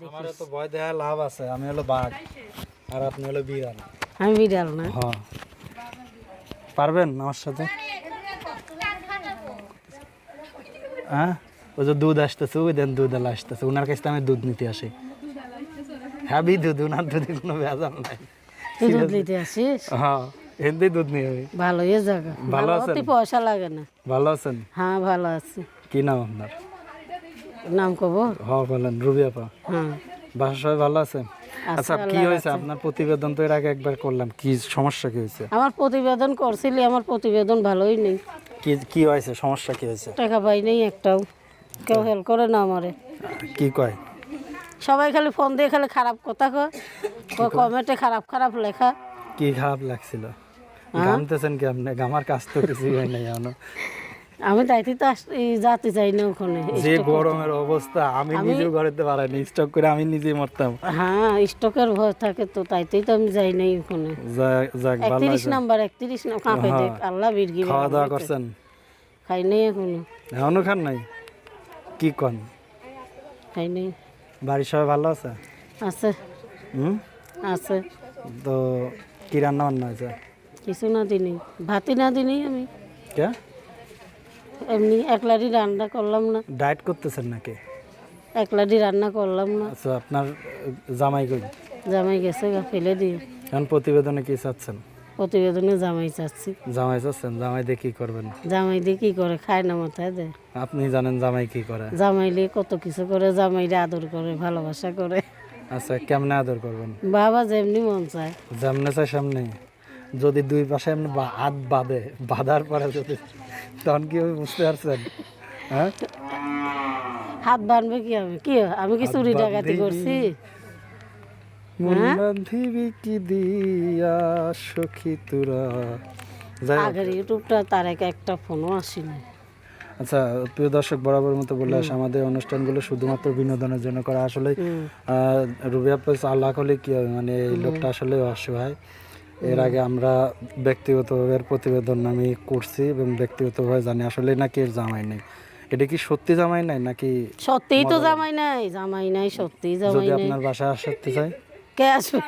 আমার তো ভয় দেওয়া লাভ আছে আমি হলো বাঘ আর আপনি হলো বিড়াল। আমি বিড়াল না। হ্যাঁ। পারবেন আমার সাথে? হ্যাঁ? ওই যে দুধ আসতেছে ওই দেন দুধ আলা আসতেছে। ওনার কাছ আমি দুধ নিতে আসি। হ্যাঁ বি দুধ ওনার দুধে কোনো ভেজাল নাই। দুধ নিতে আসিস? হ্যাঁ এমনি দুধ নিয়ে হবে ভালো ইয়ে জায়গা ভালো ভালো আছেন? পয়সা লাগে না। ভালো আছেন? হ্যাঁ ভালো আছি। কি নাম আপনার? নাম কব? হ্যাঁ বলেন রুবি আপা। হ্যাঁ বাসা সবাই ভালো আছেন? আচ্ছা কি হয়েছে? আপনার প্রতিবেদন তো এর আগে একবার করলাম। কি সমস্যা কি হয়েছে? আমার প্রতিবেদন করছিলি আমার প্রতিবেদন ভালোই নেই। কি কি হয়েছে? সমস্যা কি হয়েছে? টাকা পাই নেই একটাও। কেউ হেল্প করে না আমারে। কি কয়? সবাই খালি ফোন দিয়ে খালি খারাপ কথা কয়। কমেন্টে খারাপ খারাপ লেখা। কি খারাপ লাগছিল? গামতেছেন কি আপনি? গামার কাজ তো কিছুই হয় নাই এখনও। আমি তাইতে তো যাতে চাই না ওখানে যে গরমের অবস্থা আমি নিজেও ঘরেতে পারাইনি স্টক করে আমি নিজেই মরতাম। হ্যাঁ স্টকের ভয় থাকে তো তাইতেই তো আমি যাই নাই ওখানে। যাক- ভালো একত্রিশ আছে নাম্বার একত্রিশ নাম কাঁপে দেখ আল্লাহ খাওয়া দাওয়া করছেন? খাই নাই এখনও। এখনও খান নাই? কি কন? খাই নাই। বাড়ির সবাই ভালো আছে? আছে। হুম? আছে। তো কি রান্না বান্না হয়েছে? কিছু না দিনি ভাতই না দিনি আমি। কে? এমনি একলারি রান্না করলাম না। ডায়েট করতেছেন নাকি? একলারি রান্না করলাম না। আচ্ছা আপনার জামাই কই? জামাই গেছে গা ফেলে দিয়ে। এখন প্রতিবেদনে কি চাচ্ছেন? প্রতিবেদনে জামাই চাচ্ছি। জামাই চাচ্ছেন? জামাই দিয়ে কি করবেন? জামাই দিয়ে কি করে খায় না মাথায় দেয়। আপনি জানেন জামাই কি করে? জামাইলে কত কিছু করে জামাইরে আদর করে ভালোবাসা করে। আচ্ছা কেমনে আদর করবেন? বাবা যেমনি মন চায়। যেমনে চায় সামনে। যদি দুই পাশে এমনি হাত বাঁধে বাঁধার পরে যদি তখন কি বুঝতে পারছেন? হ্যাঁ? হাত বানবে কি আমি কি আমি কি চুরি ডাকাতি করছি? বান্ধিবি কি দিয়া সখী তোরা? আগের ইউটিউবটা তার এক একটা ফোনও আসেনি। আচ্ছা প্রিয় দর্শক বরাবর মতো বললে আসে, আমাদের অনুষ্ঠানগুলো শুধুমাত্র বিনোদনের জন্য করা। আসলে রুবিয়া পেস আল্লাহ করলে কি হবে? মানে এই লোকটা আসলে অসহায়। এর আগে আমরা ব্যক্তিগতভাবে প্রতিবেদন আমি করছি এবং ব্যক্তিগতভাবে জানি। আসলে নাকি এর জামাই নেই। এটা কি সত্যি জামাই নাই নাকি সত্যিই তো জামাই নাই জামাই নাই সত্যিই জামাই যদি আপনার বাসায় আসতে চায়? কে আসবে?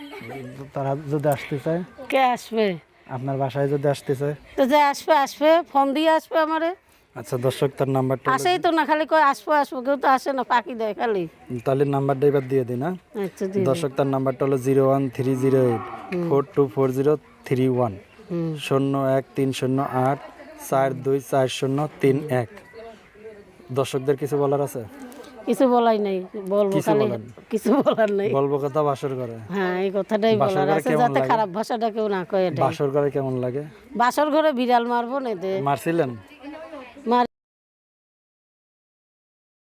তারা যদি আসতে চায়? কে আসবে? আপনার বাসায় যদি আসতে চায়? তো যে আসবে আসবে ফোন দিয়ে আসবে আমারে। আচ্ছা দর্শক তার নাম্বারটা আসেই তো না খালি কয় আসব আসব কেউ তো আসে না পাখি দেয় খালি। তাহলে নাম্বারটা এবার দিয়ে দিন হ্যাঁ? আচ্ছা দর্শক তার নাম্বারটা হলো zero one three zero eight four two four zero three one. শূন্য এক তিন শূন্য আট চার দুই চার শূন্য তিন এক। দর্শকদের কিছু বলার আছে? কিছু বলাই নাই বলব খালি। কিছু বলার নাই। বলব কথা বাসর করে হ্যাঁ এই কথাটাই বলার ঘরে আছে যাতে খারাপ ভাষাটা কেউ না কয় এটাই। বাসর করে কেমন লাগে? বাসর ঘরে বিড়াল মারবো না মারছিলেন?